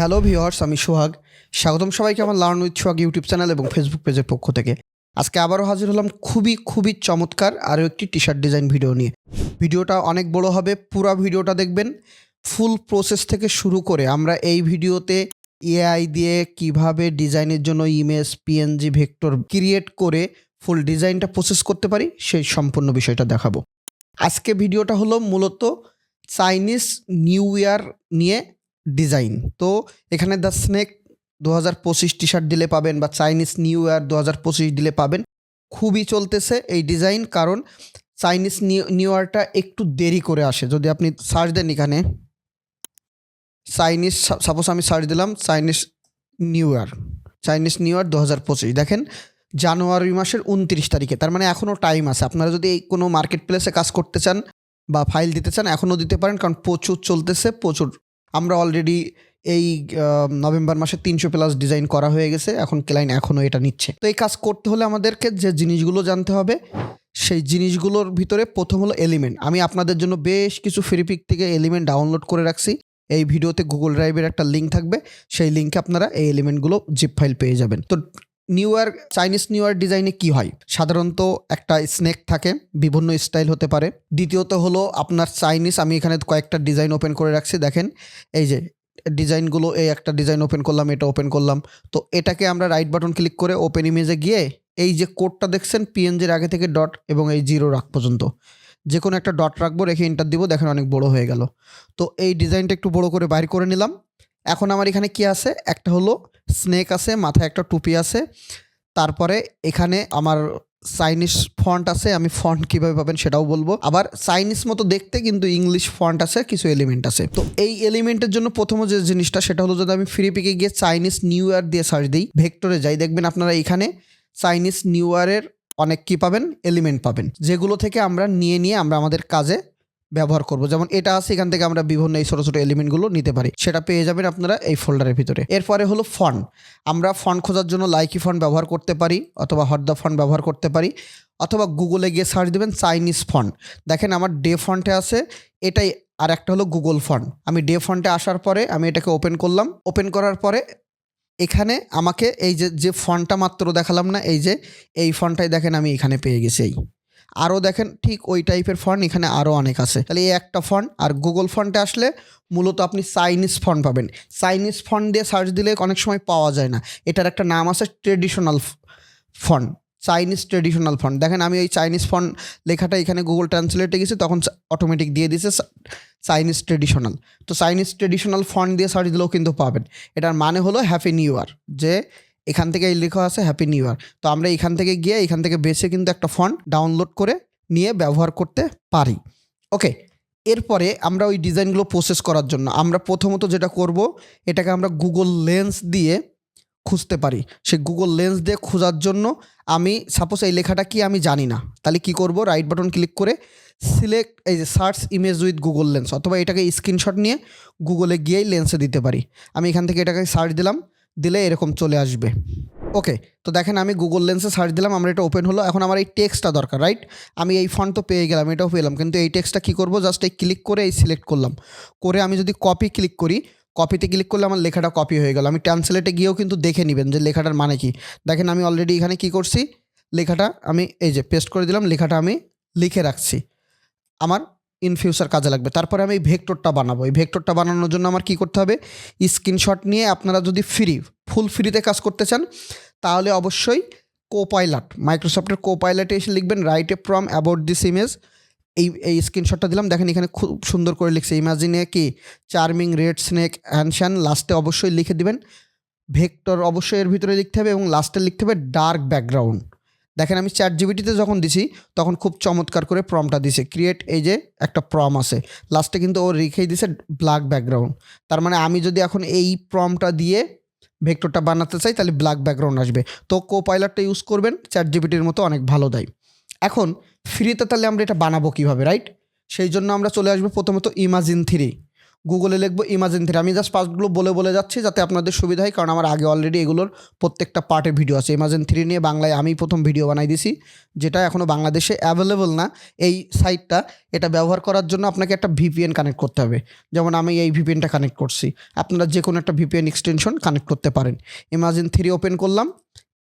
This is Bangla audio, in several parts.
হ্যালো ভিওয়ার্স আমি সোহাগ। স্বাগতম সবাইকে আমার learn with Sohag YouTube channel এবং ফেসবুক পেজের পক্ষ থেকে। আজকে আবারও হাজির হলাম খুবই খুবই চমৎকার আরও একটি টি শার্ট ডিজাইন ভিডিও নিয়ে। ভিডিওটা অনেক বড় হবে, পুরো ভিডিওটা দেখবেন। ফুল প্রসেস থেকে শুরু করে আমরা এই ভিডিওতে এআই দিয়ে কীভাবে ডিজাইনের জন্য ইমেজ পিএনজি ভেক্টর ক্রিয়েট করে ফুল ডিজাইনটা প্রসেস করতে পারি, সেই সম্পূর্ণ বিষয়টা দেখাবো। আজকে ভিডিওটা হলো মূলত চাইনিজ নিউ ইয়ার নিয়ে ডিজাইন। তো এখানে দ্য স্নেক দু হাজার পঁচিশ টি শার্ট দিলে পাবেন বা চাইনিজ নিউ ইয়ার দু হাজার পঁচিশ দিলে পাবেন। খুবই চলতেছে এই ডিজাইন কারণ চাইনিজ নিউ ইয়ারটা একটু দেরি করে আসে। যদি আপনি সার্চ দেন এখানে, চাইনিজ, সাপোজ আমি সার্চ দিলাম Chinese new year, Chinese new year দু হাজার পঁচিশ। দেখেন জানুয়ারি মাসের উনত্রিশ তারিখে, তার মানে এখনও টাইম আছে। আপনারা যদি এই কোনো মার্কেট প্লেসে কাজ করতে চান বা ফাইল দিতে চান এখনও দিতে পারেন কারণ প্রচুর চলতেছে, প্রচুর আমরা অলরেডি এই নভেম্বর মাসে তিনশো প্লাস ডিজাইন করা হয়ে গেছে, এখন ক্লাইন্ট এখনও এটা নিচ্ছে। তো এই কাজ করতে হলে আমাদেরকে যে জিনিসগুলো জানতে হবে, সেই জিনিসগুলোর ভিতরে প্রথম হলো এলিমেন্ট আমি আপনাদের জন্য বেশ কিছু ফ্রি পিক থেকে এলিমেন্ট ডাউনলোড করে রাখছি। এই ভিডিওতে গুগল ড্রাইভের একটা লিঙ্ক থাকবে, সেই লিঙ্কে আপনারা এই এলিমেন্টগুলো জিপ ফাইল পেয়ে যাবেন। তো new year Chinese new year ডিজাইনে কি হয়? সাধারণত একটা স্নেক থাকে, বিভিন্ন স্টাইল হতে পারে। দ্বিতীয়ত হলো আপনার চাইনিজ আমি এখানে কয়েকটা ডিজাইন ওপেন করে রাখছি, দেখেন। এই যে ডিজাইনগুলো এই একটা ডিজাইন ওপেন করলাম, এটা ওপেন করলাম। তো এটাকে আমরা রাইট বাটন ক্লিক করে ওপেন ইমেজে গিয়ে, এই যে কোডটা দেখছেন পিএনজির আগে থেকে ডট এবং এই জিরো রাখ পর্যন্ত। যে কোনো একটা ডট রাখব, রেখে ইন্টার দিব, দেখেন অনেক বড় হয়ে গেল। তো এই ডিজাইনটা একটু বড় করে বাইর করে নিলাম। এখন আমার এখানে কি আছে? একটা হলো স্নেক আছে, মাথায় একটা টুপি আছে। তারপরে এখানে আমার চাইনিজ ফন্ট আছে, আমি ফন্ট কীভাবে পাবেন সেটাও বলব। আবার চাইনিজ মতো দেখতে কিন্তু ইংলিশ ফন্ট আছে, কিছু এলিমেন্ট আছে। তো এই এলিমেন্টের জন্য প্রথম যে জিনিসটা, সেটা হলো যদি আমি ফ্রি পিকে গিয়ে চাইনিজ নিউ ইয়ার দিয়ে সার্চ দিই, ভেক্টরে যাই, দেখবেন আপনারা এখানে চাইনিজ নিউ ইয়ারের অনেক কি পাবেন? এলিমেন্ট পাবেন। যেগুলো থেকে আমরা নিয়ে নিয়ে আমরা আমাদের কাজে ব্যবহার করব। যেমন এটা আছে, এখান থেকে আমরা বিভিন্ন এই ছোটো ছোটো এলিমেন্টগুলো নিতে পারি। সেটা পেয়ে যাবেন আপনারা এই ফোল্ডারের ভিতরে। এরপরে হলো ফন্ট। আমরা ফন্ট খোঁজার জন্য লাইকি ফন্ট ব্যবহার করতে পারি, অথবা হরদা ফন্ট ব্যবহার করতে পারি, অথবা গুগলে গিয়ে সার্চ দেবেন চাইনিজ ফন্ট। দেখেন আমার ডে ফন্টে আছে, এটাই আর একটা হলো গুগল ফন্ট। আমি ডে ফন্টে আসার পরে আমি এটাকে ওপেন করলাম। ওপেন করার পরে এখানে আমাকে এই যে যে ফন্টটা মাত্র দেখালাম না, এই যে, এই ফন্টটাই দেখেন আমি এখানে পেয়ে গেছি, এই। আরও দেখেন ঠিক ওই টাইপের ফন্ট এখানে আরও অনেক আছে। তাহলে এই একটা ফন্ট আর গুগল ফন্টে আসলে মূলত আপনি চাইনিজ ফন্ট পাবেন। চাইনিজ ফন্ট দিয়ে সার্চ দিলে অনেক সময় পাওয়া যায় না। এটার একটা নাম আছে traditional font Chinese traditional font দেখেন আমি ওই চাইনিজ ফন্ট লেখাটা এখানে গুগল ট্রান্সলেটে গেছি, তখন অটোমেটিক দিয়ে দিছে চাইনিজ ট্রেডিশনাল তো চাইনিজ ট্রেডিশনাল ফন্ট দিয়ে সার্চ দিলেও কিন্তু পাবেন। এটার মানে হলো হ্যাপি নিউ ইয়ার যে এখান থেকে এই লেখা আছে হ্যাপি নিউ ইয়ার তো আমরা এখান থেকে গিয়ে এখান থেকে বেছে কিন্তু একটা ফন্ট ডাউনলোড করে নিয়ে ব্যবহার করতে পারি। ওকে এরপরে আমরা ওই ডিজাইনগুলো প্রসেস করার জন্য আমরা প্রথমত যেটা করব, এটাকে আমরা গুগল লেন্স দিয়ে খুঁজতে পারি। সেই গুগল লেন্স দিয়ে খোঁজার জন্য আমি সাপোজ এই লেখাটা কি আমি জানি না, তাহলে কি করব? রাইট বাটন ক্লিক করে সিলেক্ট এই যে search image with Google lens অথবা এটাকে স্ক্রিনশট নিয়ে গুগলে গিয়েই লেন্সে দিতে পারি। আমি এখান থেকে এটাকে সার্চ দিলাম। দিলে এরকম চলে আসবে। ওকে তো দেখেন আমি গুগল লেন্সে সার্চ দিলাম, আমার এটা ওপেন হলো। এখন আমার এই টেক্সটটা দরকার রাইট আমি এই ফন্ট তো পেয়ে গেলাম, এটাও পেলাম। কিন্তু এই টেক্সটটা কী করব? জাস্ট এই ক্লিক করে এই সিলেক্ট করলাম। করে আমি যদি কপি ক্লিক করি কপিতে ক্লিক করলে আমার লেখাটা কপি হয়ে গেল। আমি ট্রান্সলেটে গিয়েও কিন্তু দেখে নেবেন যে লেখাটার মানে কি। দেখেন আমি অলরেডি এখানে কি করছি? লেখাটা আমি, এই যে পেস্ট করে দিলাম, লেখাটা আমি লিখে রাখছি। আমার ইন ফিউচার কাজে লাগবে। তারপরে আমি এই ভেক্টরটা বানাবো। এই ভেক্টরটা বানানোর জন্য আমার কি করতে হবে? স্ক্রিনশট নিয়ে আপনারা যদি ফ্রি ফুল ফ্রিতে কাজ করতে চান, তাহলে অবশ্যই কোপাইলট মাইক্রোসফটের কোপাইলটে এসে লিখবেন write a from about this image এই এই স্ক্রিনশটটা দিলাম। দেখেন এখানে খুব সুন্দর করে লিখছে। ইমাজিনে কি? চার্মিং রেড স্নেক হ্যানশ্যান লাস্টে অবশ্যই লিখে দিবেন। ভেক্টর অবশ্যই এর ভিতরে লিখতে হবে এবং লাস্টে লিখতে হবে ডার্ক ব্যাকগ্রাউন্ড দেখেন আমি চ্যাট জিবিটিতে যখন দিছি, তখন খুব চমৎকার করে প্রমটা দিছে। ক্রিয়েট এই যে একটা প্রম আছে। লাস্টে কিন্তু ও রেখেই দিছে ব্ল্যাক ব্যাকগ্রাউন্ড তার মানে আমি যদি এখন এই প্রমটা দিয়ে ভেক্টরটা বানাতে চাই, তাহলে ব্ল্যাক ব্যাকগ্রাউন্ড আসবে। তো কো পাইলটটা ইউজ করবেন চ্যাট জিবিটির মতো অনেক ভালো দেয়। এখন ফ্রিতে তাহলে আমরা এটা বানাবো কীভাবে রাইট সেই জন্য আমরা চলে আসব প্রথমত ইমাজিন থ্রি গুগলে লিখব ইমাজিন থ্রি আমি জাস্ট পার্টগুলো বলে বলে যাচ্ছি যাতে আপনাদের সুবিধা হয়, কারণ আমার আগে অলরেডি এগুলোর প্রত্যেকটা পার্টের ভিডিও আছে। ইমাজিন থ্রি নিয়ে বাংলায় আমি প্রথম ভিডিও বানাই দিছি, যেটা এখনও বাংলাদেশে অ্যাভেলেবল না। এই সাইটটা এটা ব্যবহার করার জন্য আপনাকে একটা ভিপিএন কানেক্ট করতে হবে। যেমন আমি এই ভিপিএনটা কানেক্ট করছি। আপনারা যে কোনো একটা ভিপিএন এক্সটেনশন কানেক্ট করতে পারেন। ইমাজিন থ্রি ওপেন করলাম,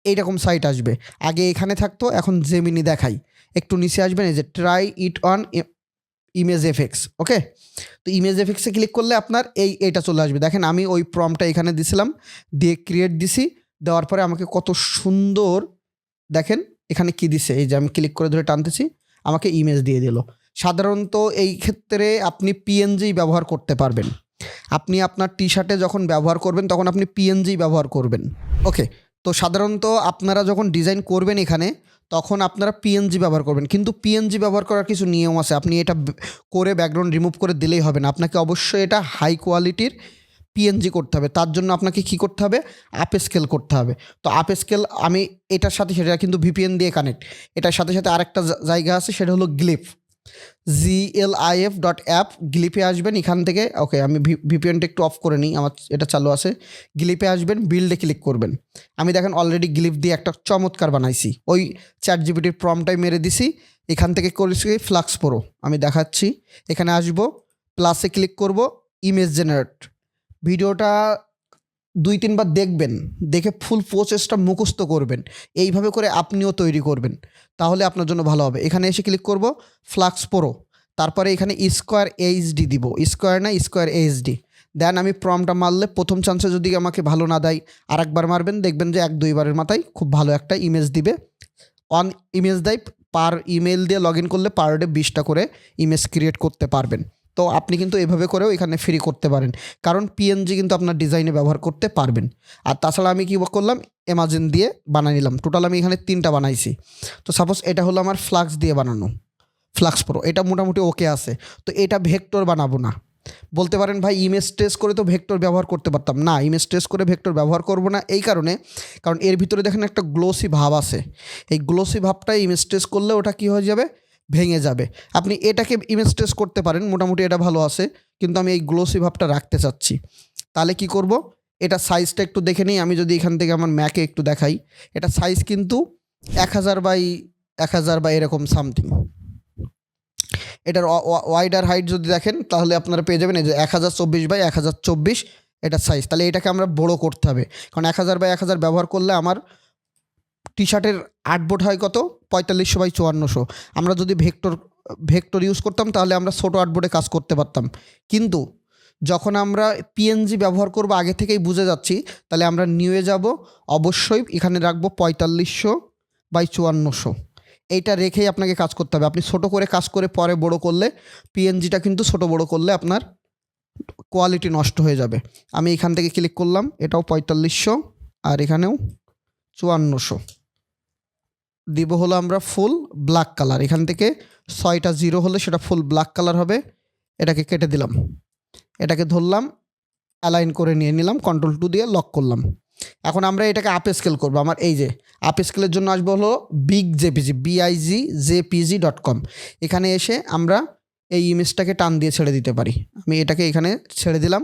এইরকম সাইট আসবে। আগে এখানে থাকতো, এখন জেমিনি দেখাই। একটু নিচে আসবেন, এই যে try it on ImageFX okay তো ইমেজ এফেক্সে ক্লিক করলে আপনার এই এটা চলে আসবে। দেখেন আমি ওই প্রমটা এখানে দিছিলাম, দিয়ে ক্রিয়েট দিছি, দেওয়ার পরে আমাকে কত সুন্দর, দেখেন এখানে কি দিছে? এই যে আমি ক্লিক করে ধরে টানতেছি, আমাকে ইমেজ দিয়ে দিল। সাধারণত এই ক্ষেত্রে আপনি পিএনজি ব্যবহার করতে পারবেন। আপনি আপনার টি শার্টে যখন ব্যবহার করবেন, তখন আপনি পিএনজি ব্যবহার করবেন ওকে তো সাধারণত আপনারা যখন ডিজাইন করবেন এখানে তখন আপনারা পিএনজি ব্যবহার করবেন। কিন্তু পিএনজি ব্যবহার করার কিছু নিয়ম আছে। আপনি এটা করে ব্যাকগ্রাউন্ড রিমুভ করে দিলেই হবে না। আপনাকে অবশ্যই এটা হাই কোয়ালিটির পিএনজি করতে হবে। তার জন্য আপনাকে কি করতে হবে? আপ স্কেল করতে হবে। তো আপ স্কেল আমি এটার সাথে সেটা কিন্তু ভিপিএন দিয়ে কানেক্ট এটার সাথে সাথে আরেকটা জায়গা আছে, সেটা হলো Glif G L I F dot app গ্লিপে আসবেন এখান থেকে। ওকে আমি ভিপিএনটা একটু অফ করে নিই, আমার এটা চালু আছে। গ্লিপে আসবেন বিল্ডে ক্লিক করবেন। আমি দেখেন অলরেডি গ্লিপ দিয়ে একটা চমৎকার বানাইছি। ওই চ্যাট জিবিটির প্রমটাই মেরে দিছি। এখান থেকে করেছি ফ্লাক্স প্রো আমি দেখাচ্ছি। এখানে আসব প্লাসে ক্লিক করব ইমেজ জেনারেট ভিডিওটা দুই তিনবার দেখবেন, দেখে ফুল প্রসেসটা মুখস্থ করবেন। এইভাবে করে আপনিও তৈরি করবেন, তাহলে আপনার জন্য ভালো হবে। এখানে এসে ক্লিক করব ফ্লাক্স প্রো তারপরে এখানে স্কোয়ার এইচডি দিব। স্কোয়ার না স্কোয়ার এইচডি দেন আমি প্রমটা মারলে প্রথম চান্সে যদি আমাকে ভালো না দেয় আর একবার মারবেন, দেখবেন যে এক দুইবারের মাথায় খুব ভালো একটা ইমেজ দিবে। অন ইমেজ দেয় পার ইমেল দিয়ে লগ ইন করলে পার ডে বিশটা করে ইমেজ ক্রিয়েট করতে পারবেন। তো আপনি কিন্তু এভাবে করেও এখানে ফ্রি করতে পারেন। কারণ পিএনজি কিন্তু আপনার ডিজাইনে ব্যবহার করতে পারবেন। আর তাছাড়া আমি কী করলাম? এমাজন দিয়ে বানিয়ে নিলাম। টোটাল আমি এখানে তিনটা বানাইছি। তো সাপোজ এটা হলো আমার ফ্লাক্স দিয়ে বানানো। ফ্লাক্স প্রো এটা মোটামুটি ওকে আছে। তো এটা ভেক্টর বানাবো না। বলতে পারেন ভাই ইমেজ ট্রেস করে তো ভেক্টর ব্যবহার করতে পারতাম। না ইমেজ ট্রেস করে ভেক্টর ব্যবহার করব না এই কারণে। কারণ এর ভিতরে দেখেন একটা গ্লোসি ভাব আছে। এই গ্লোসি ভাবটা ইমেজ ট্রেস করলে ওটা কি হয়ে যাবে? ভেঙে যাবে। আপনি এটাকে ইমেজ ট্রেস করতে পারেন, মোটামুটি এটা ভালো আছে, কিন্তু আমি এই গ্লোসি ভাবটা রাখতে চাচ্ছি। তাহলে কি করব? এটা সাইজটা একটু দেখে নিই, আমি যদি এখান থেকে আমার ম্যাকে একটু দেখাই। এটা সাইজ কিন্তু এক হাজার বাই, এক হাজার বা এরকম সামথিং এটার ওয়াইডার হাইট যদি দেখেন, তাহলে আপনারা পেয়ে যাবেন এই যে এক হাজার চব্বিশ বাই এক হাজার চব্বিশ এটার সাইজ তাহলে এটাকে আমরা বড় করতে হবে। কারণ এক হাজার বাই এক হাজার ব্যবহার করলে আমার টি শার্টের আটবোর্ড হয় কত? পঁয়তাল্লিশশো বাই চুয়ান্নশো। আমরা যদি ভেক্টর ভেক্টর ইউজ করতাম, তাহলে আমরা ছোটো আটবোর্ডে কাজ করতে পারতাম। কিন্তু যখন আমরা পিএনজি ব্যবহার করব, আগে থেকেই বুঝে যাচ্ছি, তাহলে আমরা নিয়ে যাব। অবশ্যই এখানে রাখব পঁয়তাল্লিশশো বাই চুয়ান্নশো। এইটা রেখেই আপনাকে কাজ করতে হবে। আপনি ছোট করে কাজ করে পরে বড় করলে পিএনজিটা কিন্তু ছোট বড় করলে আপনার কোয়ালিটি নষ্ট হয়ে যাবে। আমি এখান থেকে ক্লিক করলাম, এটাও পঁয়তাল্লিশশো আর এখানেও চুয়ান্নশো। দিব হলো আমরা ফুল ব্ল্যাক কালার। এখান থেকে ছয়টা জিরো হলে সেটা ফুল ব্ল্যাক কালার হবে। এটাকে কেটে দিলাম। এটাকে ধরলাম অ্যালাইন করে নিয়ে নিলাম কন্ট্রোল টু দিয়ে লক করলাম। এখন আমরা এটাকে আপ স্কেল করব। আমার এই যে আপ স্কেলের জন্য আসব হলো big JPG B I G JPG dot com এখানে এসে আমরা এই ইমেজটাকে টান দিয়ে ছেড়ে দিতে পারি। আমি এটাকে এখানে ছেড়ে দিলাম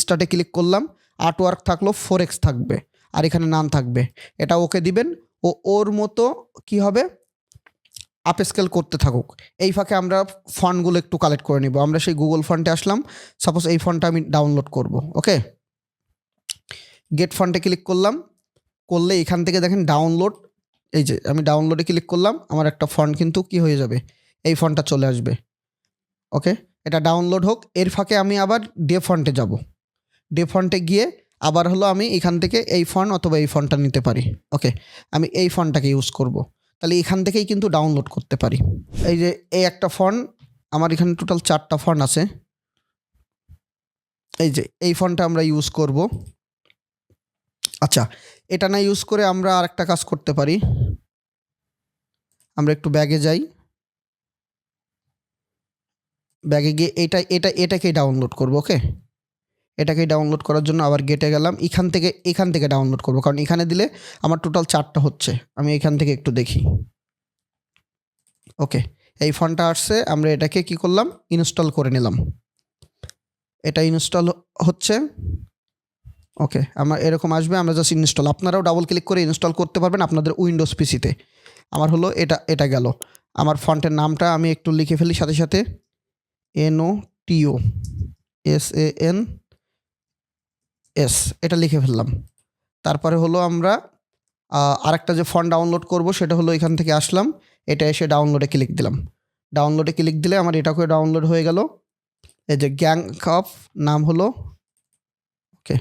স্টার্টে ক্লিক করলাম আর্ট ওয়ার্ক থাকল ফোর এক্স থাকবে, আর এখানে নাম থাকবে। এটা ওকে দিবেন ও ওর মতো কি হবে? আপ স্কেল করতে থাকুক। এই ফাঁকে আমরা ফন্টগুলো একটু কালেক্ট করে নিব। আমরা সেই গুগল ফন্টে আসলাম। সাপোজ এই ফন্টটা আমি ডাউনলোড করব ওকে গেট ফন্টে ক্লিক করলাম। করলে এখান থেকে দেখেন ডাউনলোড এই যে আমি ডাউনলোডে ক্লিক করলাম, আমার একটা ফন্ট কিন্তু কি হয়ে যাবে? এই ফন্টটা চলে আসবে ওকে এটা ডাউনলোড হোক। এর ফাঁকে আমি আবার ডে ফন্টে যাব। ডে ফন্টে গিয়ে আবার হলো আমি এখান থেকে এই ফন্ট অথবা এই ফন্টটা নিতে পারি। ওকে আমি এই ফন্টটাকে ইউজ করব। তাহলে এখান থেকেই কিন্তু ডাউনলোড করতে পারি। এই যে এই একটা ফন্ট আমার এখানে টোটাল চারটা ফন্ট আছে। এই যে এই ফন্টটা আমরা ইউজ করব। আচ্ছা এটা না ইউজ করে আমরা আর একটা কাজ করতে পারি। আমরা একটু ব্যাগে যাই। ব্যাগে গিয়ে এটা এটা, এটাকেই ডাউনলোড করব ওকে এটাকেই ডাউনলোড করার জন্য আবার গেটে গেলাম। এখান থেকে এখান থেকে ডাউনলোড করব। কারণ এখানে দিলে আমার টোটাল চারটা হচ্ছে। আমি এখান থেকে একটু দেখি। ওকে এই ফোনটা আসছে। আমরা এটাকে কি করলাম? ইনস্টল করে নিলাম। এটা ইনস্টল হচ্ছে। ওকে আমার এরকম আসবে। আমরা জাস্ট ইনস্টল আপনারাও ডাবল ক্লিক করে ইনস্টল করতে পারবেন আপনাদের উইন্ডোজ পিসিতে আমার হলো এটা এটা গেল। আমার ফন্টের নামটা আমি একটু লিখে ফেলি সাথে সাথে। এনও টিও এস এ এন এস, এটা লিখে ফেললাম। তারপরে হলো আমরা আরেকটা যে ফন্ট ডাউনলোড করব, সেটা হলো এখান থেকে আসলাম। এটা এসে ডাউনলোডে ক্লিক দিলাম। ডাউনলোডে ক্লিক দিলে আমার এটা করে ডাউনলোড হয়ে গেল। এই যে গ্যাং অফ নাম হলো ওকে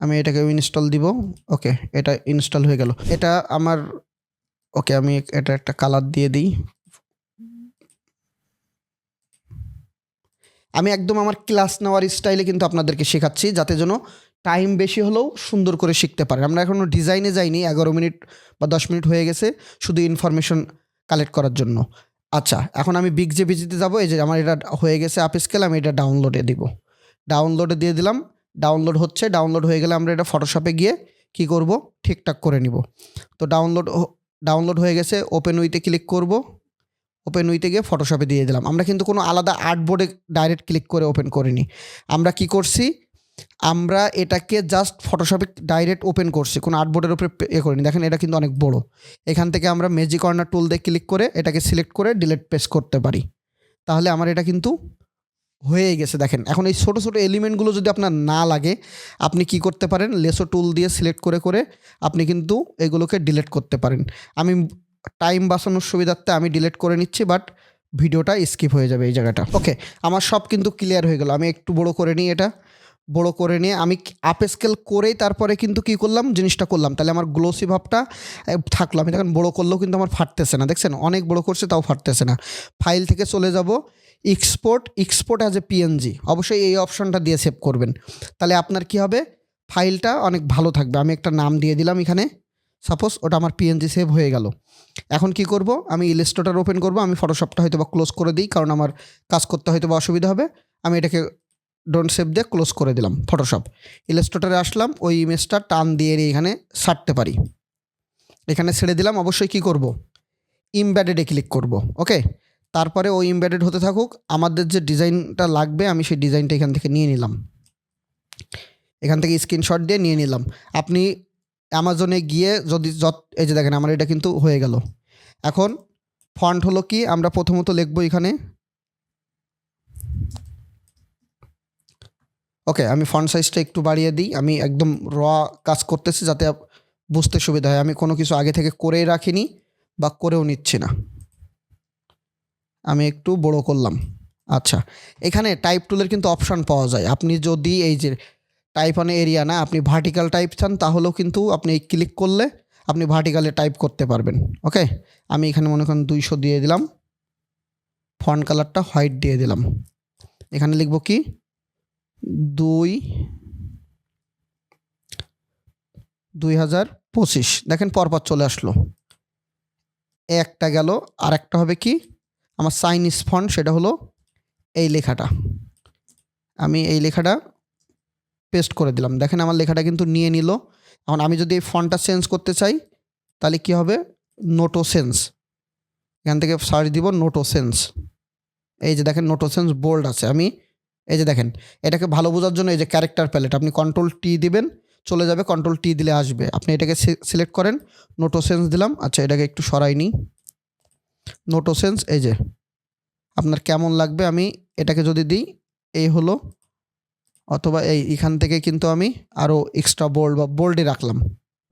আমি এটাকে ইনস্টল দিব ওকে এটা ইনস্টল হয়ে গেল। এটা আমার ওকে আমি এটা একটা কালার দিয়ে দিই। আমি একদম আমার ক্লাস নেওয়ার স্টাইলে কিন্তু আপনাদেরকে শেখাচ্ছি, যাতে যেন টাইম বেশি হলেও সুন্দর করে শিখতে পারেন আমরা এখনও ডিজাইনে যাইনি, এগারো মিনিট বা দশ মিনিট হয়ে গেছে শুধু ইনফরমেশন কালেক্ট করার জন্য। আচ্ছা এখন আমি বিগ জে বিজিতে যাব, এই যে আমার এটা হয়ে গেছে আপ স্কেল আমি এটা ডাউনলোডে দিব। ডাউনলোডে দিয়ে দিলাম, ডাউনলোড হচ্ছে, ডাউনলোড হয়ে গেলে আমরা এটা ফটোশপে গিয়ে কি করব? ঠিকঠাক করে নিব। তো ডাউনলোড ডাউনলোড হয়ে গেছে, ওপেন উইতে ক্লিক করব। ওপেন উইতে গিয়ে ফটোশপে দিয়ে দিলাম। আমরা কিন্তু কোনো আলাদা আর্টবোর্ডে ডাইরেক্ট ক্লিক করে ওপেন করিনি। আমরা কি করছি? আমরা এটাকে জাস্ট ফটোশপে ডাইরেক্ট ওপেন করছি। কোনো আর্টবোর্ডের উপরে এ করিনি। দেখেন এটা কিন্তু অনেক বড়। এখান থেকে আমরা ম্যাজিক কর্নার টুল দিয়ে ক্লিক করে এটাকে সিলেক্ট করে ডিলিট পেস করতে পারি। তাহলে আমার এটা কিন্তু হয়ে গেছে। দেখেন, এখন এই ছোটো ছোটো এলিমেন্টগুলো যদি আপনার না লাগে, আপনি কি করতে পারেন? লেসো টুল দিয়ে সিলেক্ট করে করে আপনি কিন্তু এগুলোকে ডিলেট করতে পারেন। আমি টাইম বাঁচানোর সুবিধার্থে আমি ডিলিট করে নিচ্ছি, বাট ভিডিওটা স্কিপ হয়ে যাবে এই জায়গাটা। ওকে, আমার সব কিন্তু ক্লিয়ার হয়ে গেল। আমি একটু বড় করে নিই এটা। বড় করে নিয়ে আমি আপ স্কেল করেই তারপরে কিন্তু কি করলাম? জিনিসটা করলাম। তাহলে আমার গ্লোসি ভাবটা থাকল। আমি দেখেন বড় করলেও কিন্তু আমার ফাটতেছে না। দেখছেন? অনেক বড় করছে, তাও ফাটতেছে না। ফাইল থেকে চলে যাব। Export export as a PNG অবশ্যই এই অপশনটা দিয়ে সেভ করবেন। তাহলে আপনার কি হবে? ফাইলটা অনেক ভালো থাকবে। আমি একটা নাম দিয়ে দিলাম এখানে। সাপোজ ওটা আমার পিএনজি সেভ হয়ে গেল। এখন কি করব? আমি ইলিস্ট্রেটার ওপেন করব, আমি ফটোশপটা হয়তো বা ক্লোজ করে দিই, কারণ আমার কাজ করতে হয়তো বা অসুবিধা হবে। আমি এটাকে ডোন্ট সেভ দিয়ে ক্লোজ করে দিলাম ফটোশপ ইলাস্ট্রেটারে আসলাম, ওই ইমেজটা টান দিয়ে এখানে সারতে পারি। এখানে ছেড়ে দিলাম, অবশ্যই কি করব? ইমব্যাডেডে ক্লিক করব ওকে তারপরে ওই ইমব্যাডেড হতে থাকুক, আমাদের যে ডিজাইনটা লাগবে, আমি সেই ডিজাইনটা এখান থেকে নিয়ে নিলাম। এখান থেকে স্ক্রিনশট দিয়ে নিয়ে নিলাম। আপনি অ্যামাজনে গিয়ে যদি যত এই যে দেখেন, আমার এটা কিন্তু হয়ে গেল। এখন ফন্ট হলো কি? আমরা প্রথমত লিখব এখানে। ওকে আমি ফন্ট সাইজটা একটু বাড়িয়ে দিই। আমি একদম র কাজ করতেছি যাতে বুঝতে সুবিধা হয়। আমি কোনো কিছু আগে থেকে করেই রাখিনি বা করেও নিচ্ছি না। আমি একটু বড় করলাম। আচ্ছা এখানে টাইপ টুলের কিন্তু অপশান পাওয়া যায়। আপনি যদি এই যে টাইপ অন এরিয়া না, আপনি ভার্টিক্যাল টাইপ চান, তাহলেও কিন্তু আপনি ক্লিক করলে আপনি ভার্টিক্যালে টাইপ করতে পারবেন ওকে আমি এখানে মনে করেন দুইশো দিয়ে দিলাম ফন্ট কালারটা হোয়াইট দিয়ে দিলাম। এখানে লিখব কি? দুই দুই হাজার পঁচিশ। দেখেন পরপর চলে আসলো। একটা গেল আর একটা হবে কি? আমার চাইনিজ ফন্ট সেটা হলো এই লেখাটা। আমি এই লেখাটা পেস্ট করে দিলাম। দেখেন আমার লেখাটা কিন্তু নিয়ে নিল। এখন আমি যদি এই ফন্টটা চেঞ্জ করতে চাই, তাহলে কি হবে? নোটো সেন্স এখান থেকে সার্চ দিব নোটো সেন্স এই যে দেখেন নোটো সেন্স বোল্ড আছে। আমি এই যে দেখেন, এটাকে ভালো বোঝার জন্য এই যে ক্যারেক্টার প্যালেট আপনি কন্ট্রোল টি দিবেন, চলে যাবে কন্ট্রোল টি দিলে আসবে। আপনি এটাকে সিলেক্ট করেন নোটো সেন্স দিলাম। আচ্ছা এটাকে একটু সরাই নিই। নোটো সেন্স এই যে, আপনার কেমন লাগবে? আমি এটাকে যদি দিই, এই হলো অথবা এই এখান থেকে কিন্তু আমি আরও এক্সট্রা বোল্ড বা বোল্ডে রাখলাম।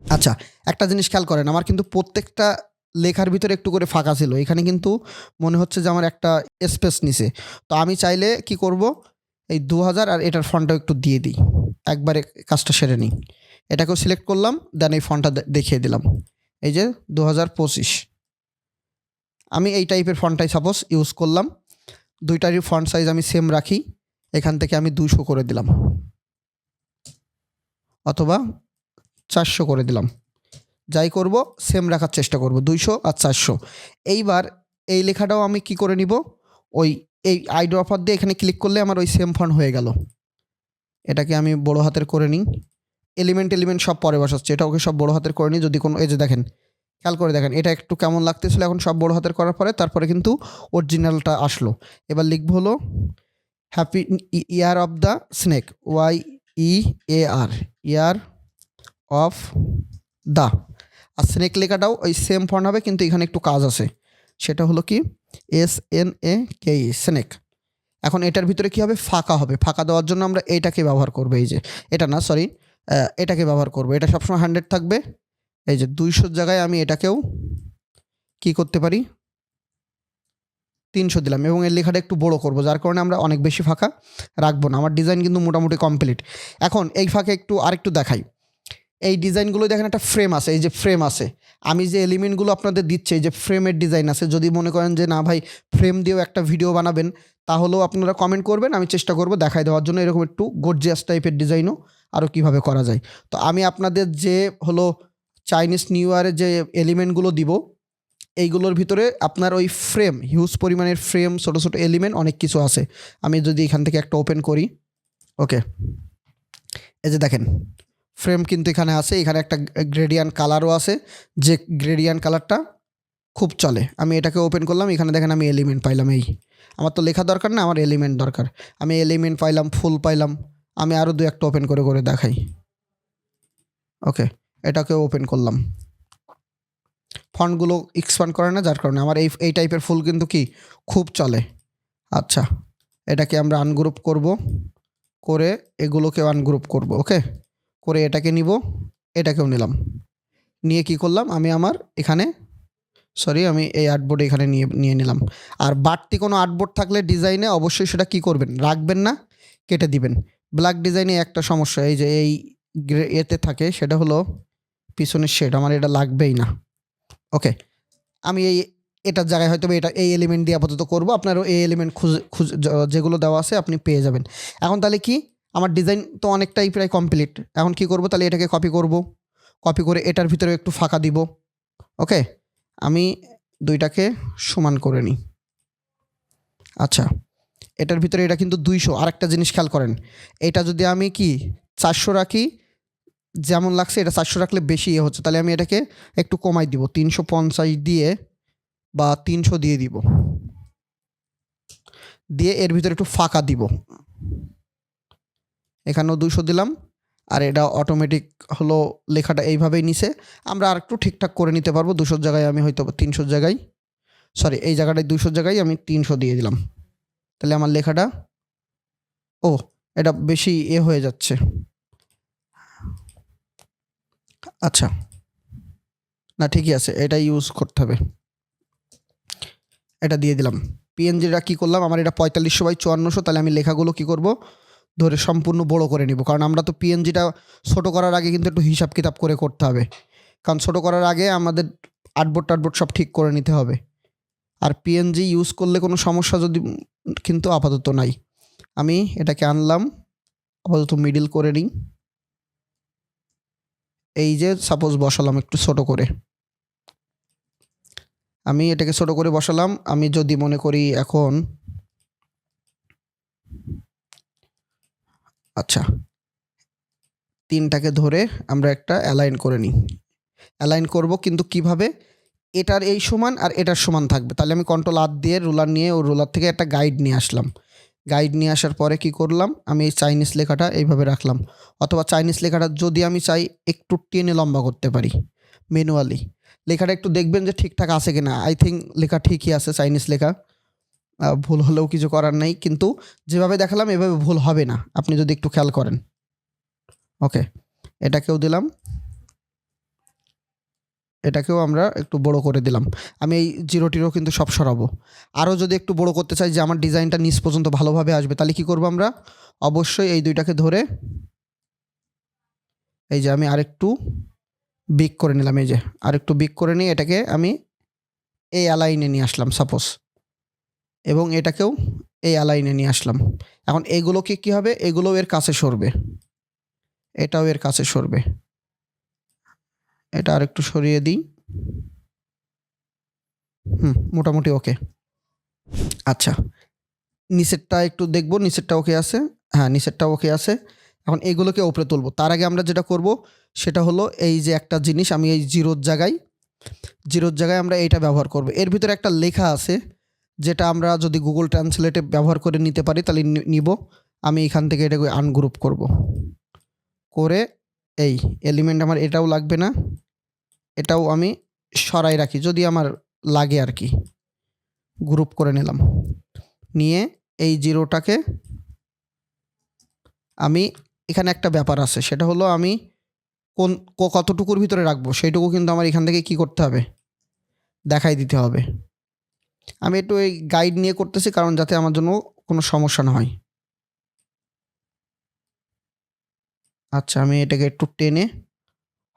আচ্ছা একটা জিনিস খেয়াল করেন, আমার কিন্তু প্রত্যেকটা লেখার ভিতরে একটু করে ফাঁকা ছিল। এখানে কিন্তু মনে হচ্ছে যে আমার একটা স্পেস নিছে। তো আমি চাইলে কি করব? এই দু হাজার আর এটার ফন্টটাও একটু দিয়ে দিই। একবারে কাজটা সেরে নিই। এটাকেও সিলেক্ট করলাম দেন এই ফন্টটা দেখিয়ে দিলাম। এই যে দু হাজার পঁচিশ। আমি এই টাইপের ফন্টটাই সাপোজ ইউজ করলাম। দুইটারই ফন্ট সাইজ আমি সেম রাখি। এখান থেকে আমি দুশো করে দিলাম। অথবা চারশো করে দিলাম। যাই করব সেম রাখার চেষ্টা করব, দুইশো আর চারশো। এইবার এই লেখাটাও আমি কি করে নিব? ওই, এই আইডি অফার দিয়ে এখানে ক্লিক করলে আমার ওই সেম ফন্ট হয়ে গেল। এটাকে আমি বড় হাতের করে নিই। এলিমেন্ট এলিমেন্ট সব পরে বসাচ্ছে। এটা ওকে সব বড় হাতের করে নিই? যদি কোনো, এই যে দেখেন, খেয়াল করে দেখেন, এটা একটু কেমন লাগতেছিল এখন সব বড় হাতের করার পরে, তারপরে কিন্তু অরিজিনালটা আসলো। এবার লিখব হলো happy year of the snake Y E A R year of the R snake লেখাটাও ওই সেম ফন্ট হবে, কিন্তু এখানে একটু কাজ আছে। সেটা হলো কি? S N A K E snake এখন এটার ভিতরে কি হবে? ফাঁকা হবে। ফাঁকা দেওয়ার জন্য আমরা এইটাকে ব্যবহার করব, এই যে। এটা না সরি এটাকে ব্যবহার করব। এটা সবসময় হান্ড্রেড থাকবে। এই যে দুইশোর জায়গায় আমি এটাকেও কি করতে পারি? তিনশো দিলাম এবং এর লেখাটা একটু বড় করব, যার কারণে আমরা অনেক বেশি ফাঁকা রাখব না। আমার ডিজাইন কিন্তু মোটামুটি কমপ্লিট। এখন এই ফাঁকে একটু আরেকটু দেখাই। এই ডিজাইনগুলো দেখেন একটা ফ্রেম আছে, এই যে ফ্রেম আছে। আমি যে এলিমেন্টগুলো আপনাদের দিচ্ছি, এই যে ফ্রেমের ডিজাইন আছে, যদি মনে করেন যে না ভাই, ফ্রেম দিয়েও একটা ভিডিও বানাবেন, তাহলেও আপনারা কমেন্ট করবেন, আমি চেষ্টা করব দেখাই দেওয়ার জন্য এরকম একটু গর্জিয়াস টাইপের ডিজাইনও আরও কীভাবে করা যায়। তো আমি আপনাদের যে হলো চাইনিজ নিউ ইয়ারের যে এলিমেন্টগুলো দিব এইগুলোর ভিতরে আপনার ওই ফ্রেম হিউজ পরিমাণের ফ্রেম ছোটো ছোটো এলিমেন্ট অনেক কিছু আছে। আমি যদি এখান থেকে একটা ওপেন করি ওকে এই যে দেখেন ফ্রেম কিন্তু এখানে আছে, এখানে একটা গ্রেডিয়ান কালারও আছে। যে গ্রেডিয়ান কালারটা খুব চলে। আমি এটাকে ওপেন করলাম, এখানে দেখেন আমি এলিমেন্ট পাইলাম এই। আমার তো লেখা দরকার না, আমার এলিমেন্ট দরকার। আমি এলিমেন্ট পাইলাম, ফুল পাইলাম, আমি আরও দু একটা ওপেন করে করে দেখাই। ওকে এটাকে ওপেন করলাম। ফন্টগুলো এক্সপান্ড করে না, যার কারণে আমার এই এই টাইপের ফুল কিন্তু কি খুব চলে। আচ্ছা এটাকে আমরা আনগ্রুপ করব, করে এগুলোকেও আনগ্রুপ করব ওকে করে এটাকে নিব, এটাকেও নিলাম। নিয়ে কি করলাম? আমি আমার এখানে সরি আমি এই আর্টবোর্ড এখানে নিয়ে নিয়ে নিলাম। আর বাড়তি কোনো আর্টবোর্ড থাকলে ডিজাইনে অবশ্যই সেটা কি করবেন? রাখবেন না, কেটে দিবেন। ব্ল্যাক ডিজাইনে একটা সমস্যা, এই যে এই এতে থাকে, সেটা হলো পিছনের শেড আমার এটা লাগবেই না। ওকে আমি এই, এটার জায়গায় হয়তো এটা, এই এলিমেন্ট দিয়ে আপাতত করব। আপনারও এই এলিমেন্ট খুঁজে খুঁজে যেগুলো দেওয়া আছে আপনি পেয়ে যাবেন। এখন তাহলে কি? আমার ডিজাইন তো অনেকটাই প্রায় কমপ্লিট এখন কি করব? তাহলে এটাকে কপি করব। কপি করে এটার ভিতরে একটু ফাঁকা দিব। ওকে আমি দুইটাকে সমান করে নিই। আচ্ছা। এটার ভিতরে এটা কিন্তু দুইশো। আরেকটা জিনিস খেয়াল করেন। এটা যদি আমি কি? চারশো রাখি যেমন লাগছে, এটা চারশো রাখলে বেশি ইয়ে হচ্ছে। তাহলে আমি এটাকে একটু কমাই দিব, তিনশো পঞ্চাশ দিয়ে বা তিনশো দিয়ে দিব। দিয়ে এর ভিতরে একটু ফাঁকা দিব। এখানেও দুশো দিলাম, আর এটা অটোমেটিক হলো লেখাটা এইভাবেই নিছে। আমরা আর একটু ঠিকঠাক করে নিতে পারব, দুশোর জায়গায় আমি হয়তো তিনশোর জায়গায় সরি এই জায়গাটায় দুশোর জায়গায় আমি তিনশো দিয়ে দিলাম। তাহলে আমার লেখাটা, ও, এটা বেশি এ হয়ে যাচ্ছে। আচ্ছা। না, ঠিকই আছে, এটা ইউজ করতে হবে। এটা দিয়ে দিলাম। পিএনজিটা কী করলাম? আমার এটা পঁয়তাল্লিশশো বাই চুয়ান্নশো, তাহলে আমি লেখাগুলো কী করব? ধরে সম্পূর্ণ বড় করে নিব। কারণ আমরা তো পিএনজিটা ছোট করার আগে কিন্তু একটু হিসাব কিতাব করে করতে হবে। কারণ ছোট করার আগে আমাদের আটবোর্ড টাটবোর্ড সব ঠিক করে নিতে হবে। আর পিএনজি ইউজ করলে কোনো সমস্যা যদি কিন্তু আপাতত নাই। আমি এটাকে আনলাম, আপাতত মিডিল করে নিই। এই যে সাপোজ বসালাম একটু ছোট করে। আমি এটাকে ছোট করে বসালাম। আমি যদি মনে করি এখন আচ্ছা তিনটাকে ধরে আমরা একটা অ্যালাইন করে নিই। অ্যালাইন করব কিন্তু কীভাবে? এটার এই সমান আর এটার সমান থাকবে। তাহলে আমি কন্ট্রোল আর দিয়ে রুলার নিয়ে ও রুলার থেকে একটা গাইড নিয়ে আসলাম। গাইড নিয়ে আসার পরে কি করলাম? আমি এই চাইনিজ লেখাটা এইভাবে রাখলাম। অথবা চাইনিজ লেখাটা যদি আমি চাই, একটু টেনে লম্বা করতে পারি ম্যানুয়ালি লেখাটা একটু দেখবেন যে ঠিকঠাক আছে কিনা। আই থিঙ্ক লেখা ঠিকই আছে চাইনিজ লেখা। ভুল হলেও কিছু করার নেই। কিন্তু যেভাবে দেখালাম, এভাবে ভুল হবে না। আপনি যদি একটু খেয়াল করেন। ওকে এটাকেও দিলাম। এটাকেও আমরা একটু বড় করে দিলাম। আমি এই জিরো টিরো কিন্তু সব সরাবো। আরও যদি একটু বড় করতে চাই যে আমার ডিজাইনটা নিচ পর্যন্ত ভালোভাবে আসবে, তাহলে কি করব আমরা? অবশ্যই এই দুইটাকে ধরে এই যে আমি আরেকটু বিক করে নিলাম, এই যে আরেকটু বিক করে নিয়ে এটাকে আমি এই অ্যালাইনে নিয়ে আসলাম সাপোজ এবং এটাকেও এই অ্যালাইনে নিয়ে আসলাম। এখন এগুলোকে কি হবে? এগুলো এর কাছে সরবে। এটাও এর কাছে সরবে। এটা আরেকটু সরিয়ে দিই। হুম, মোটামুটি ওকে আচ্ছা নিচেরটা একটু দেখব, নিচেরটা ওকে আছে। হ্যাঁ নিচেরটা ওকে আছে। এখন এগুলোকে ওপরে তুলবো। তার আগে আমরা যেটা করব, সেটা হলো এই যে একটা জিনিস, আমি এই জিরোর জায়গায় জিরোর জায়গায় আমরা এইটা ব্যবহার করব। এর ভিতরে একটা লেখা আছে, যেটা আমরা যদি গুগল ট্রান্সলেটে ব্যবহার করে নিতে পারি, তাহলে নিব। আমি এখান থেকে এটাকে আনগ্রুপ করব। করে এই এলিমেন্ট আমার এটাও লাগবে না, এটাও আমি সরাই রাখি, যদি আমার লাগে আর কি। গ্রুপ করে নিলাম। নিয়ে এই জিরোটাকে আমি এখানে একটা ব্যাপার আছে, সেটা হলো আমি কোন কতটুকুর ভিতরে রাখব, সেইটুকু কিন্তু আমার এখান থেকে কি করতে হবে? দেখাই দিতে হবে। আমি একটু এই গাইড নিয়ে করতেছি, কারণ যাতে আমার জন্য কোনো সমস্যা না হয়। আচ্ছা আমি এটাকে একটু টেনে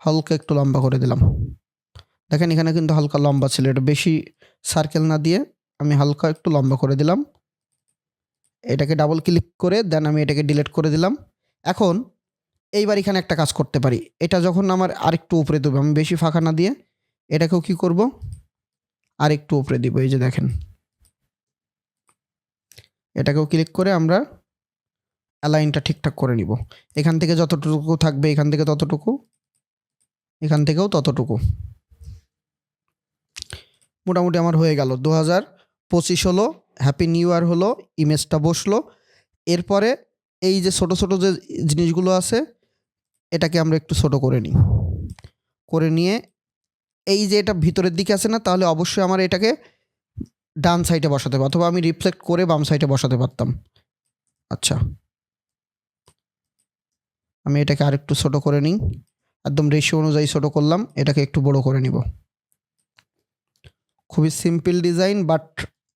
হালকা একটু লম্বা করে দিলাম। দেখেন, এখানে কিন্তু হালকা লম্বা ছিল। এটা বেশি সার্কেল না দিয়ে আমি হালকা একটু লম্বা করে দিলাম। এটাকে ডাবল ক্লিক করে দেন আমি এটাকে ডিলিট করে দিলাম। এখন এইবার এখানে একটা কাজ করতে পারি। এটা যখন আমার আরেকটু উপরে দেবো, আমি বেশি ফাঁকা না দিয়ে এটাকেও কি করব? আরেকটু উপরে দিব। এই যে দেখেন। এটাকেও ক্লিক করে আমরা অ্যালাইনটা ঠিকঠাক করে নিব। এখান থেকে যতটুকু থাকবে এখান থেকে ততটুকু, এখান থেকেও ততটুকু। মোটামুটি আমার হয়ে গেল। দু হাজার পঁচিশ হলো হ্যাপি নিউ ইয়ার হলো ইমেজটা বসল। এরপরে এই যে ছোট ছোট যে জিনিসগুলো আছে, এটাকে আমরা একটু ছোট করে নিই। করে নিয়ে এই যে এটা ভিতরের দিকে আছে না, তাহলে অবশ্যই আমার এটাকে ডান সাইডে বসাতে হবে, অথবা আমি রিফ্লেক্ট করে বাম সাইডে বসাতে পারতাম। আচ্ছা। আমি এটাকে আরেকটু ছোট করে নিই। একদম রেশিও অনুযায়ী ছোট করলাম, এটাকে একটু বড় করে নিব। খুবই সিম্পল ডিজাইন বাট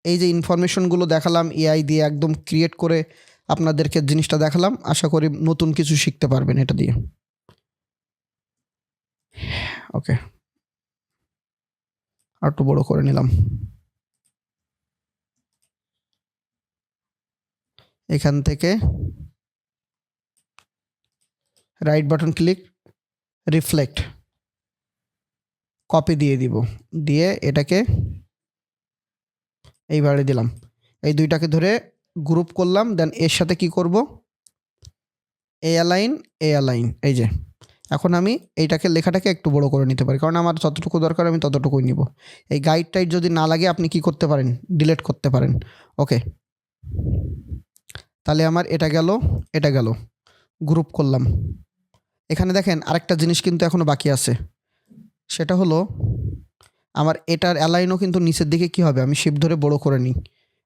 এই যে ইনফরমেশনগুলো দেখালাম এআই দিয়ে একদম ক্রিয়েট করে আপনাদেরকে জিনিসটা দেখালাম, আশা করি নতুন কিছু শিখতে পারবেন এটা দিয়ে। ওকে আর একটু বড় করে নিলাম। এখান থেকে right button click reflect copy দিয়ে দিব। দিয়ে এটাকে এইবারে দিলাম। এই দুইটাকে ধরে গ্রুপ করলাম দেন এর সাথে কি করব? এ অ্যালাইন এ অ্যালাইন এই যে। এখন আমি এইটাকে লেখাটাকে একটু বড় করে নিতে পারি, কারণ আমার যতটুকু দরকার আমি ততটুকুই নিব। এই গাইড টাইড যদি না লাগে, আপনি কি করতে পারেন? ডিলিট করতে পারেন। ওকে তাহলে আমার এটা গেল এটা গেল। গ্রুপ করলাম। এখানে দেখেন আরেকটা জিনিস কিন্তু এখনও বাকি আছে। সেটা হলো, আমার এটার অ্যালাইনও কিন্তু নিচের দিকে কি হবে? আমি শিপ ধরে বড় করে নিই।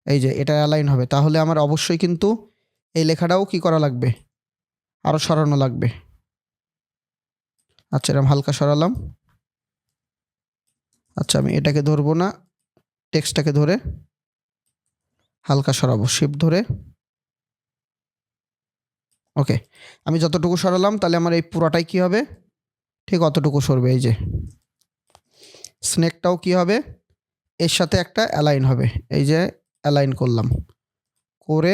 এই যে এটা অ্যালাইন হবে। তাহলে আমার অবশ্যই কিন্তু এই লেখাটাও কি করা লাগবে? আরও সরানো লাগবে। আচ্ছা এরকম হালকা সরালাম। আচ্ছা আমি এটাকে ধরবো না। টেক্সটটাকে ধরে হালকা সরাবো। শিপ ধরে ওকে আমি যতটুকু সরালাম, তাহলে আমার এই পুরাটাই কি হবে? ঠিক অতটুকু সরবে, এই যে। স্নেকটাও কি হবে? এর সাথে একটা অ্যালাইন হবে। এই যে অ্যালাইন করলাম। করে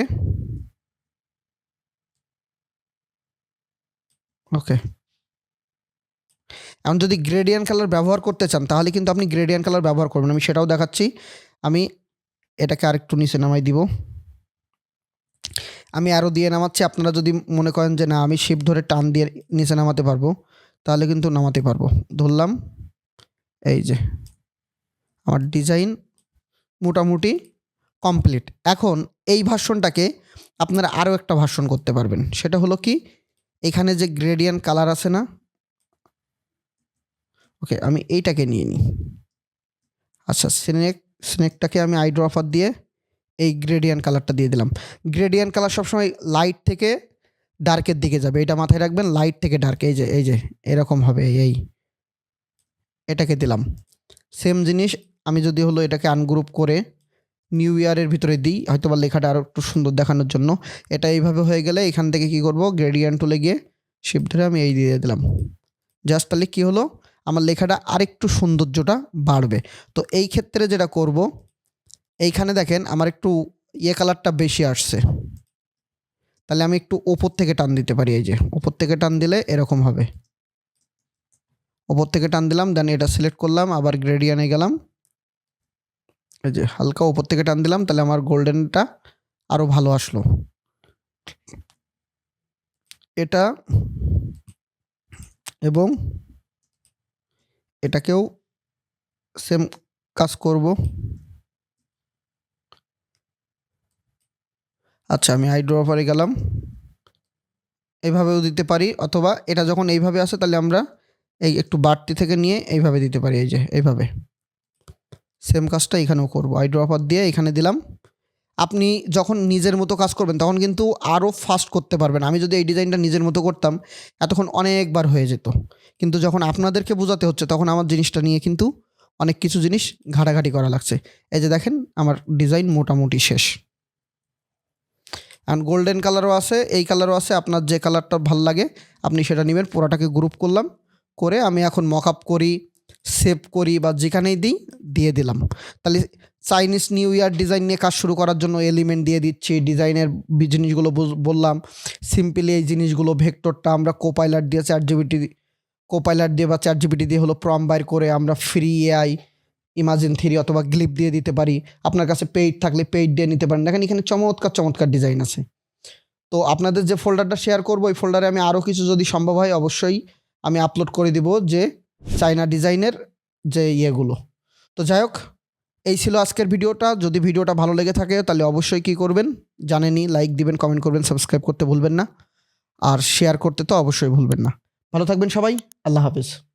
ওকে এখন যদি গ্রেডিয়ান কালার ব্যবহার করতে চান, তাহলে কিন্তু আপনি গ্রেডিয়ান কালার ব্যবহার করবেন। আমি সেটাও দেখাচ্ছি। আমি এটাকে আরেকটু নিচে নামাই দিব। আমি আরও দিয়ে নামাচ্ছি। আপনারা যদি মনে করেন যে, না, আমি শিপ ধরে টান দিয়ে নিচে নামাতে পারব, তাহলে কিন্তু নামাতে পারব। ধরলাম, এই যে, আমার ডিজাইন মোটামুটি কমপ্লিট এখন এই ভার্সনটাকে আপনারা আরও একটা ভার্সন করতে পারবেন। সেটা হলো কি, এখানে যে গ্রেডিয়ান কালার আছে না, ওকে, আমি এইটাকে নিয়ে নিই। আচ্ছা স্নেক স্নেকটাকে আমি আই ড্রপার দিয়ে এই গ্রেডিয়ান কালারটা দিয়ে দিলাম। গ্রেডিয়ান কালার সবসময় লাইট থেকে ডার্কের দিকে যাবে। এটা মাথায় রাখবেন লাইট থেকে ডার্ক এই যে এই যে, এরকম হবে, এই এটাকে দিলাম। সেম জিনিস, আমি যদি হলো এটাকে আনগ্রুপ করে নিউ ইয়ারের ভিতরে দিই হয়তো বা লেখাটা আরও একটু সুন্দর দেখানোর জন্য। এটা এইভাবে হয়ে গেলে এখান থেকে কি করব গ্রেডিয়ান টুলে গিয়ে শিপ ধরে আমি এই দিয়ে দিলাম। জাস্ট তাহলে কী হলো, আমার লেখাটা আরেকটু সৌন্দর্যটা বাড়বে। তো এই ক্ষেত্রে যেটা করব এইখানে দেখেন আমার একটু ইয়ে কালারটা বেশি আসছে। তাহলে আমি একটু ওপর থেকে টান দিতে পারি এই যে। ওপর থেকে টান দিলে এরকম হবে। ওপর থেকে টান দিলাম দেন এটা সিলেক্ট করলাম, আবার গ্রেডিয়ানে গেলাম। এই যে হালকা ওপর থেকে টান দিলাম, তাহলে আমার গোল্ডেনটা আরও ভালো আসলো। এটা এবং এটাকেও সেম কাজ করব। আচ্ছা আমি আইড্রপারে গেলাম। এইভাবেও দিতে পারি, অথবা এটা যখন এইভাবে আসে, তাহলে আমরা এই একটু বাড়তি থেকে নিয়ে এইভাবে দিতে পারি, এই যে এইভাবে। সেম কাজটা এখানেও করব। আইড্রপার দিয়ে এখানে দিলাম। আপনি যখন নিজের মতো কাজ করবেন, তখন কিন্তু আরও ফাস্ট করতে পারবেন। আমি যদি এই ডিজাইনটা নিজের মতো করতাম, এতক্ষণ অনেকবার হয়ে যেত। কিন্তু যখন আপনাদেরকে বোঝাতে হচ্ছে, তখন আমার জিনিসটা নিয়ে কিন্তু অনেক কিছু জিনিস ঘাটাঘাটি করা লাগছে। এই যে দেখেন, আমার ডিজাইন মোটামুটি শেষ। অ্যান্ড গোল্ডেন কালারও আছে, এই কালারও আছে, আপনার যে কালারটা ভালো লাগে, আপনি সেটা নেবেন, পুরোটাকে গ্রুপ করলাম, করে আমি এখন মক আপ করি সেভ করি বা যেখানেই দিই, দিয়ে দিলাম। তাহলে চাইনিজ নিউ ইয়ার ডিজাইন নিয়ে কাজ শুরু করার জন্য এলিমেন্ট দিয়ে দিচ্ছি, ডিজাইনের জিনিসগুলো বললাম সিম্পলি এই জিনিসগুলো, ভেক্টরটা আমরা কোপাইলার দিয়ে চ্যাট জিবিটি কোপাইলার দিয়ে বা চ্যাট জিবিটি দিয়ে হলো প্রম বাইর করে আমরা ফ্রি এআই ইমাজিন থ্রি অথবা গ্লিপ দিয়ে দিতে পারি। আপনার কাছে পেইড থাকলে পেইড দিয়ে নিতে পারেন। দেখেন এখানে চমৎকার চমৎকার ডিজাইন আছে। তো আপনাদের যে ফোল্ডারটা শেয়ার করব, ওই ফোল্ডারে আমি আরও কিছু যদি সম্ভব হয়, অবশ্যই আমি আপলোড করে দিব যে চাইনা ডিজাইনের যে ইয়েগুলো। তো যাই হোক, এই ছিল আজকের ভিডিওটা। যদি ভিডিওটা ভালো লেগে থাকে, তাহলে অবশ্যই কি করবেন? জানেনই লাইক দিবেন কমেন্ট করবেন সাবস্ক্রাইব করতে ভুলবেন না। আর শেয়ার করতে তো অবশ্যই ভুলবেন না। ভালো থাকবেন সবাই, আল্লাহ হাফিজ।